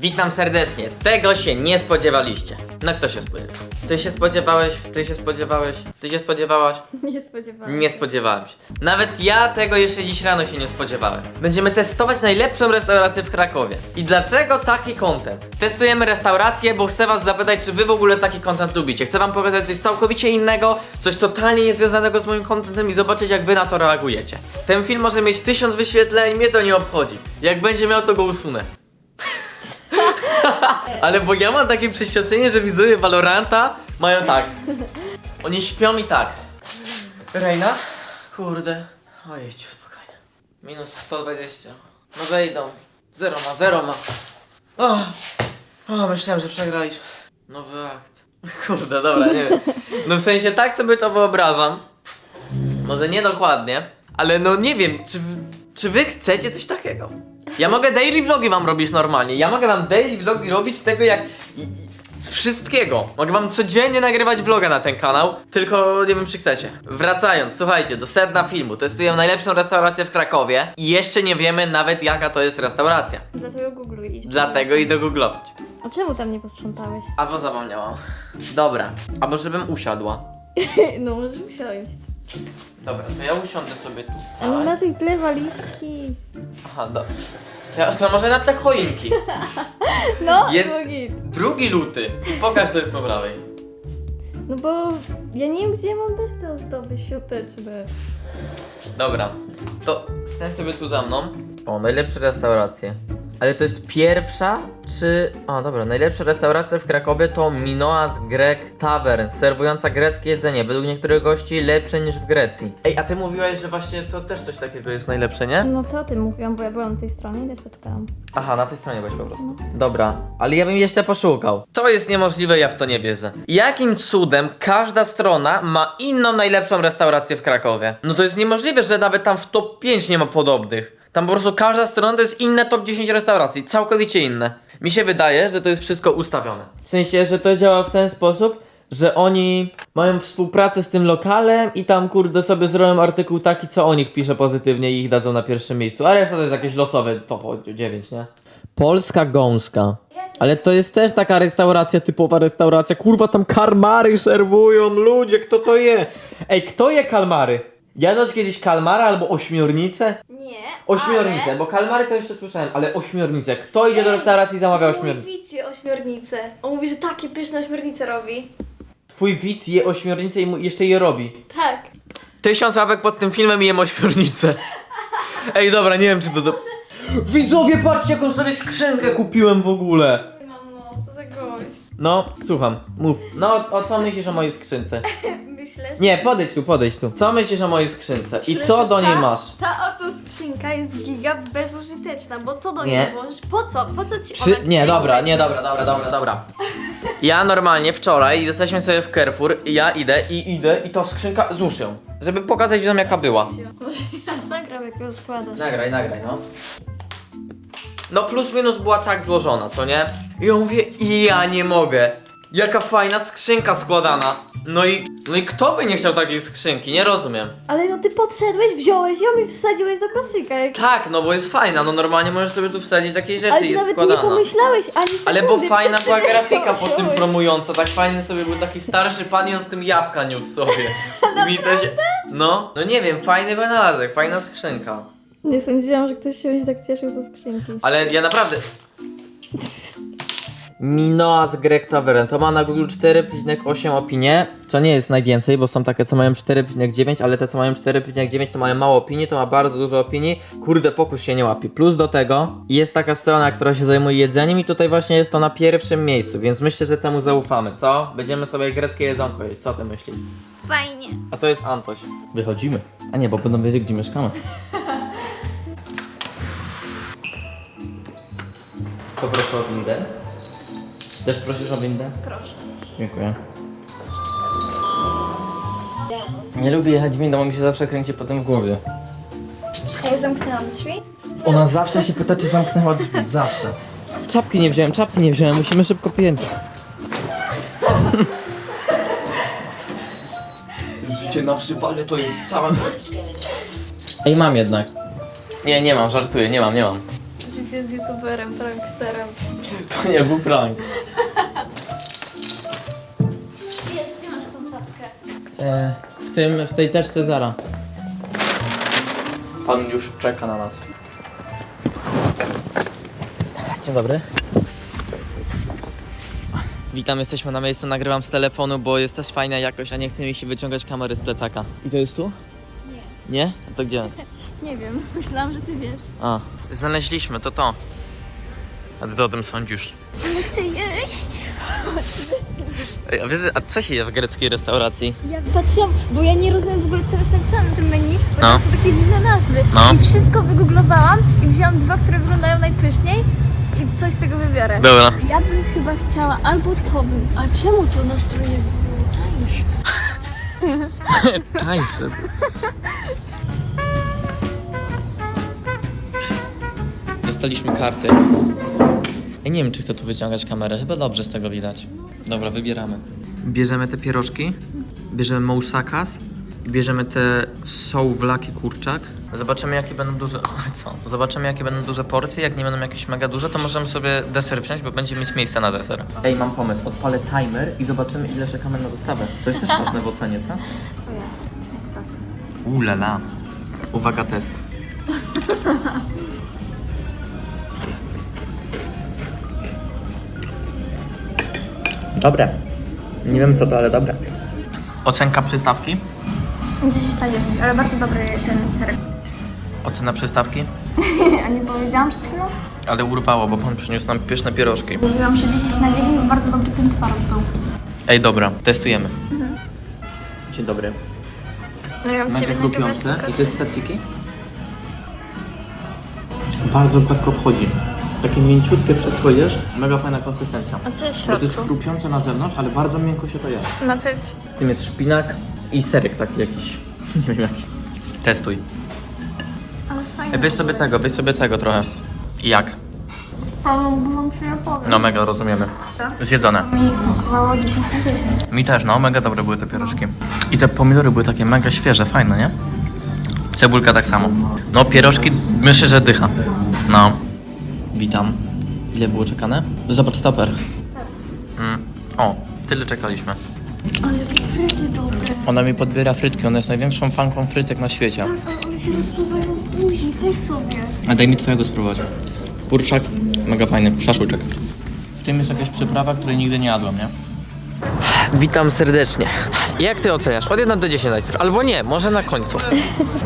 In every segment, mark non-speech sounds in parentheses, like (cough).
Witam serdecznie. Tego się nie spodziewaliście. No kto się spodziewał? Ty się spodziewałeś? Ty się spodziewałeś? Ty się spodziewałaś? (laughs) Nie spodziewałam Nie spodziewałem się. Nawet ja tego jeszcze dziś rano się nie spodziewałem. Będziemy testować najlepszą restaurację w Krakowie. I dlaczego taki content? Testujemy restaurację, bo chcę was zapytać, czy wy w ogóle taki content lubicie. Chcę wam pokazać coś całkowicie innego, coś totalnie niezwiązanego z moim contentem i zobaczyć, jak wy na to reagujecie. Ten film może mieć tysiąc wyświetleń, mnie to nie obchodzi. Jak będzie miał, to go usunę. Ale bo ja mam takie przeświadczenie, że widzowie Valoranta mają tak. Oni śpią i tak. Reina? Kurde. Ojeźdź, spokojnie. Minus 120. No wejdą. Zero ma, zero ma. O, o myślałem, że przegraliśmy. Nowy akt. (laughs) Kurde, dobra, nie wiem. No w sensie tak sobie to wyobrażam. Może nie dokładnie, ale no nie wiem, czy, czy wy chcecie coś takiego? Ja mogę daily vlogi wam robić normalnie. Ja mogę wam daily vlogi robić z tego jak. i- i- Z wszystkiego. Mogę wam codziennie nagrywać vloga na ten kanał, tylko nie wiem czy chcecie. Wracając, słuchajcie, do sedna filmu. Testujemy najlepszą restaurację w Krakowie i jeszcze nie wiemy nawet jaka to jest restauracja. Dlatego googluj idź. Dlatego idę googlować. A czemu tam nie posprzątałeś? A bo zapomniałam. Dobra, a może bym usiadła? (laughs) No możesz usiąść. Dobra, to ja usiądę sobie tu. Ale na tej tle walizki. Aha, dobrze. Ja, to może na tle choinki. (laughs) No, Jest- git. Drugi luty. Pokaż co jest po prawej. No bo ja nie wiem gdzie mam dać te ozdoby świąteczne. Dobra, to stań sobie tu za mną. O, najlepsze restauracje. Ale to jest pierwsza, czy... O, dobra, najlepsza restauracja w Krakowie to Minoas Grek Tavern, serwująca greckie jedzenie. Według niektórych gości lepsze niż w Grecji. Ej, a ty mówiłaś, że właśnie to też coś takiego jest najlepsze, nie? No to o tym mówiłam, bo ja byłam na tej stronie i też to czytałam. Aha, na tej stronie byłeś po prostu. Dobra, ale ja bym jeszcze poszukał. To jest niemożliwe, ja w to nie wierzę. Jakim cudem każda strona ma inną najlepszą restaurację w Krakowie? No to jest niemożliwe, że nawet tam w top 5 nie ma podobnych. Tam po prostu każda strona to jest inne top 10 restauracji, całkowicie inne. Mi się wydaje, że to jest wszystko ustawione. W sensie, że to działa w ten sposób, że oni mają współpracę z tym lokalem i tam kurde sobie zrobią artykuł taki, co o nich pisze pozytywnie i ich dadzą na pierwszym miejscu. A reszta to jest jakieś losowe top 9, nie? Polska gąska. Ale to jest też taka restauracja, typowa restauracja. Kurwa, tam kalmary serwują, ludzie, kto to je? Ej, kto je kalmary? Jadłeś kiedyś kalmara albo ośmiornicę? Nie, Ośmiornicę, ale... bo kalmary to jeszcze słyszałem, ale ośmiornicę. Kto idzie do restauracji i zamawia Mój ośmiornicę? widz je ośmiornicę. On mówi, że takie pyszne ośmiornice robi. Twój widz je ośmiornicę i mu jeszcze je robi. Tak. Tysiąc łapek pod tym filmem i jem ośmiornicę. Ej, dobra, nie wiem czy to do... Widzowie, patrzcie jaką sobie skrzynkę kupiłem w ogóle. Mam no, co za gość. No, słucham, mów. No, o, o co myślisz o mojej skrzynce? (laughs) Myślę, że... Nie, podejdź tu, podejdź tu. Co myślisz o mojej skrzynce? I Myślę, co że do niej ta- masz? Ta oto skrzynka jest giga bezużyteczna, bo co do Nie. niej włożysz? Po co? Po co ci Przy... ona Nie, gdzie dobra, nie, dobra, dobra, dobra, dobra. Ja normalnie wczoraj jesteśmy sobie w Carrefour i ja idę i idę i to skrzynka, ją. Żeby pokazać wam jaka była. Może ja Nagram jak ją składasz. Nagraj, nagraj, no. No plus minus była tak złożona, co nie? I ja mówię, i ja nie mogę. Jaka fajna skrzynka składana. No i, no i kto by nie chciał takiej skrzynki? Nie rozumiem. Ale no ty podszedłeś, wziąłeś ją i wsadziłeś do koszyka. Jak... Tak, no bo jest fajna, no normalnie możesz sobie tu wsadzić jakieś rzeczy Ale i ty jest nawet składana. nie pomyślałeś ani Ale bo sekundy fajna przed była tym, jak grafika to pod tym wziąłeś. promująca, tak fajny sobie był taki starszy pan i on w tym jabłka niósł sobie. (laughs) Mi. No, no nie wiem, fajny wynalazek, fajna skrzynka. Nie sądziłam, że ktoś się będzie tak cieszył ze skrzynki. Ale ja naprawdę... Minoas Grek Tavern to ma na Google 4,8 opinie, co nie jest najwięcej, bo są takie co mają 4,9, ale te co mają 4,9 to mają mało opinii, to ma bardzo dużo opinii. Kurde, fokus się nie łapie. Plus do tego jest taka strona, która się zajmuje jedzeniem i tutaj właśnie jest to na pierwszym miejscu, więc myślę, że temu zaufamy, co? Będziemy sobie greckie jedzonko jeść, co ty myślisz? Fajnie. A to jest Antoś. Wychodzimy. A nie, bo będą wiedzieć, gdzie mieszkamy. (laughs) Poproszę o windę. Też prosisz o windę? Proszę. Dziękuję. Nie lubię jechać windą, bo mi się zawsze kręci potem w głowie. A ja zamknęłam drzwi? Ona zawsze się pyta, czy zamknęła drzwi. Zawsze. Czapki nie wziąłem, czapki nie wziąłem, musimy szybko pięć. Życie na przywale to jest całe... Ej, mam jednak. Nie, nie mam, żartuję, nie mam, nie mam. Życie z youtuberem, pranksterem. To nie był prank. Wiesz, gdzie masz tą czapkę? E, w, tym, w tej teczce Zara. Pan już czeka na nas. Dzień dobry. Witam, jesteśmy na miejscu, nagrywam z telefonu, bo jest też fajna jakość, a nie chce mi się wyciągać kamery z plecaka. I to jest tu? Nie. Nie? A to gdzie? Nie wiem, (laughs) myślałam, że ty wiesz. A, znaleźliśmy, to to. A ty co o tym sądzisz? Nie chcę jeść. Ej, a wiesz, a co się je w greckiej restauracji? Ja patrzyłam, bo ja nie rozumiem w ogóle co jest napisane na tym menu, bo No. to są takie dziwne nazwy. No. I wszystko wygooglowałam i wzięłam dwa, które wyglądają najpyszniej i coś z tego wybiorę. Dobra. Ja bym chyba chciała albo to bym. A czemu to nastroje było tańsze? Tańsze. (laughs) Dostaliśmy karty. Ja nie wiem, czy chcę tu wyciągać kamerę. Chyba dobrze z tego widać. Dobra, wybieramy. Bierzemy te pierożki, bierzemy moussakas i bierzemy te sołwlaki kurczak. Zobaczymy, jakie będą duże... (laughs) Co? Zobaczymy, jakie będą duże porcje. Jak nie będą jakieś mega duże, to możemy sobie deser wziąć, bo będziemy mieć miejsce na deser. Ej, mam pomysł. Odpalę timer i zobaczymy, ile czekamy na dostawę. To jest też (laughs) ważne w ocenie, co? Jak coś. Ulala. Uwaga, test. (laughs) Dobre. Nie wiem co to, ale dobre. Ocenka przystawki? 10 na 10, ale bardzo dobry ten serek. Ocena przystawki? (laughs) A nie powiedziałam przed chwilą? Ale urwało, bo pan przyniósł nam pyszne pierożki. Mówiłam, że 10 na 10, bo bardzo dobry ten twaróg był. Ej, dobra, testujemy. Dzień dobry. No ja mam Mega chrupiące. I to jest tzatziki? Bardzo gładko wchodzi. Takie mięciutkie wszystko jesz. Mega fajna konsystencja. A co jest w Bo to jest środku? chrupiące na zewnątrz, ale bardzo miękko się to je. No co jest? W tym jest szpinak i serek taki jakiś. (laughs) Nie wiem jaki. Testuj. Ale fajnie. Weź sobie tego, weź sobie tego trochę. I Jak? Się. No mega rozumiemy. Zjedzone. Mi smakowało 10 na 10. Mi też, no mega dobre były te pierożki. I te pomidory były takie mega świeże, fajne, nie? Cebulka tak samo. No pierożki myślę, że dycha. No. Witam. Ile było czekane? Zobacz, stoper. Mm. O, tyle czekaliśmy. Ale fryty dobre. Ona mi podbiera frytki, ona jest największą fanką frytek na świecie. Tak, ale one się rozpływają buzi, weź sobie. A daj mi twojego spróbować. Kurczak, mega fajny, szaszłyczek. W tym jest jakaś przyprawa, której nigdy nie jadłem, nie? Witam serdecznie. Jak ty oceniasz? Od 1 do 10 najpierw. Albo nie, może na końcu.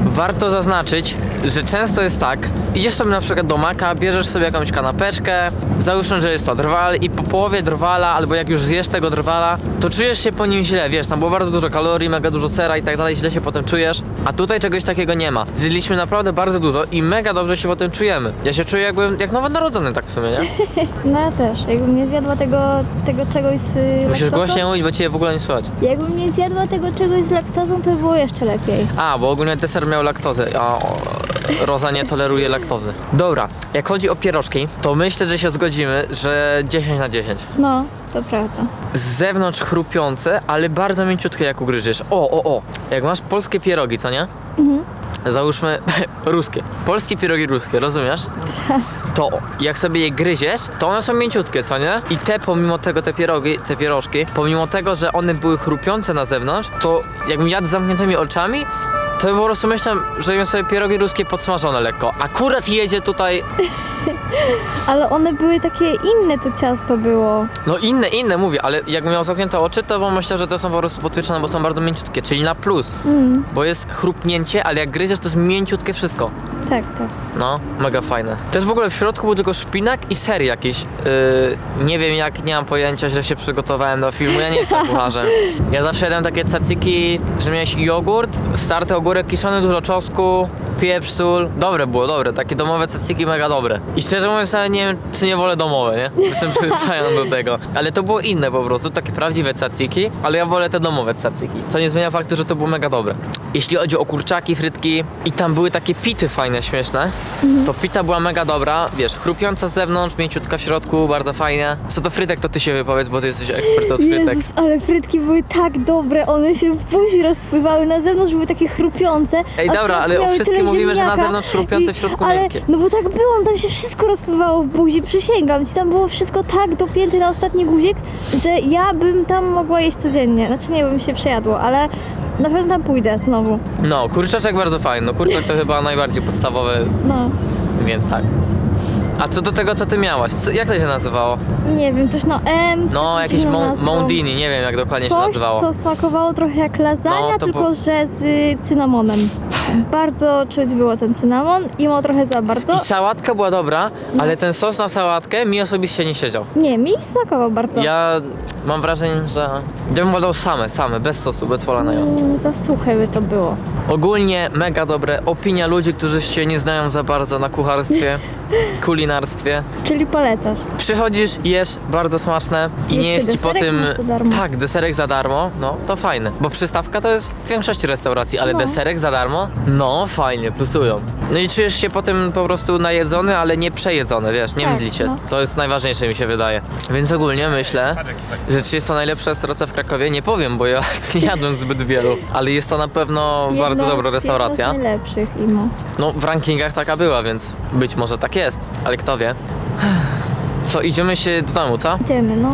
Warto zaznaczyć, że często jest tak, idziesz sobie na przykład do maka, bierzesz sobie jakąś kanapeczkę, załóżmy, że jest to drwal i po połowie drwala, albo jak już zjesz tego drwala, to czujesz się po nim źle, wiesz, tam było bardzo dużo kalorii, mega dużo sera i tak dalej, źle się potem czujesz, a tutaj czegoś takiego nie ma. Zjedliśmy naprawdę bardzo dużo i mega dobrze się potem czujemy. Ja się czuję jakbym, jak nowonarodzony tak w sumie, nie? (laughs) No ja też. Jakbym nie zjadła tego, tego czegoś z y, Musisz laktozą, głośniej mówić, bo cię w ogóle nie słychać. Jakbym nie zjadła tego czegoś z laktozą, to by było jeszcze lepiej. A, bo ogólnie deser miał laktozę, o, Roza nie toleruje laktozy. Dobra, jak chodzi o pierożki, to myślę, że się zgodzimy, że 10 na 10. No, to prawda. Z zewnątrz chrupiące, ale bardzo mięciutkie jak ugryziesz. O, o, o, jak masz polskie pierogi, co nie? Załóżmy (laughs) ruskie. Polskie pierogi ruskie, rozumiesz? To jak sobie je gryziesz, to one są mięciutkie, co nie? I te pomimo tego, te pierogi, te pierożki, pomimo tego, że one były chrupiące na zewnątrz, to jakbym jadł z zamkniętymi oczami, to po prostu myślał, że jem sobie pierogi ruskie podsmażone lekko. Akurat jedzie tutaj, (laughs) Ale one były takie inne, to ciasto było. no inne, inne mówię, ale jakbym miał zamknięte oczy, to bym myślał, że to są po prostu podpieczone, bo są bardzo mięciutkie, czyli na plus. Mm, Bo jest chrupnięcie, ale jak gryziesz, to jest mięciutkie wszystko. tak, tak. No, mega fajne. Też w ogóle w środku był tylko szpinak i ser jakiś. Yy, nie wiem jak, nie mam pojęcia, że się przygotowałem do filmu, ja nie jestem (laughs) kucharzem. Ja zawsze jadłem takie caciki, że miałeś jogurt, starty ogórek kiszony, dużo czosnku, pieprz, sól. Dobre było, dobre, takie domowe caciki mega dobre. I szczerze mówiąc, nawet nie wiem, czy nie wolę domowe, nie? Jestem (laughs) przyzwyczajony do tego. Ale to było inne po prostu, takie prawdziwe caciki, ale ja wolę te domowe caciki. Co nie zmienia faktu, że to było mega dobre. Jeśli chodzi o kurczaki, frytki i tam były takie pity fajne, śmieszne, to pita była mega dobra, wiesz, chrupiąca z zewnątrz, mięciutka w środku, bardzo fajnie. Co do frytek, to ty się wypowiedz, bo ty jesteś ekspert od frytek. Jezus, ale frytki były tak dobre, one się w buzi rozpływały, na zewnątrz były takie chrupiące. Ej, a dobra, ale o wszystkim mówimy, że na ziemniaka zewnątrz chrupiące, w środku ale, miękkie. No bo tak było, tam się wszystko rozpływało w buzi, przysięgam ci, tam było wszystko tak dopięte na ostatni guzik, że ja bym tam mogła jeść codziennie. Znaczy nie, bym się przejadło, ale na pewno tam pójdę znowu. No, kurczaczek bardzo fajny. No kurczak to chyba najbardziej podstawowy, No, więc tak. A co do tego, co ty miałaś? Co, jak to się nazywało? nie wiem, coś no M. z No, jakieś dziwną mon- nazwą. Mondini, nie wiem jak dokładnie się Coś, nazywało. co smakowało trochę jak lasagna, No, to tylko było- że z y, cynamonem. Bardzo czuć było ten cynamon i mo trochę za bardzo. I sałatka była dobra, ale ten sos na sałatkę mi osobiście nie siedział. Nie, mi smakował bardzo. Ja mam wrażenie, że ja bym wolał same, same, bez sosu, bez polanego. Mm, za suche by to było. Ogólnie mega dobre. Opinia ludzi, którzy się nie znają za bardzo na kucharstwie, (laughs) kulinarstwie. Czyli polecasz. Przychodzisz, jesz, bardzo smaczne i nie jest ci po deserek tym. masz za darmo. Tak, deserek za darmo, no to fajne. Bo przystawka to jest w większości restauracji, ale No. deserek za darmo, no fajnie, plusują. No i czujesz się potem po prostu najedzony, ale nie przejedzony, wiesz, nie Tak, mdlicie. no. To jest najważniejsze mi się wydaje. Więc ogólnie myślę, że czy jest to najlepsza restauracja w Krakowie? Nie powiem, bo ja (laughs) nie jadłem zbyt wielu, ale jest to na pewno bardzo dobra restauracja. Jedna z najlepszych, Imo. No, w rankingach taka była, więc być może tak jest, ale kto wie. Co, idziemy się do domu, co? Idziemy, no.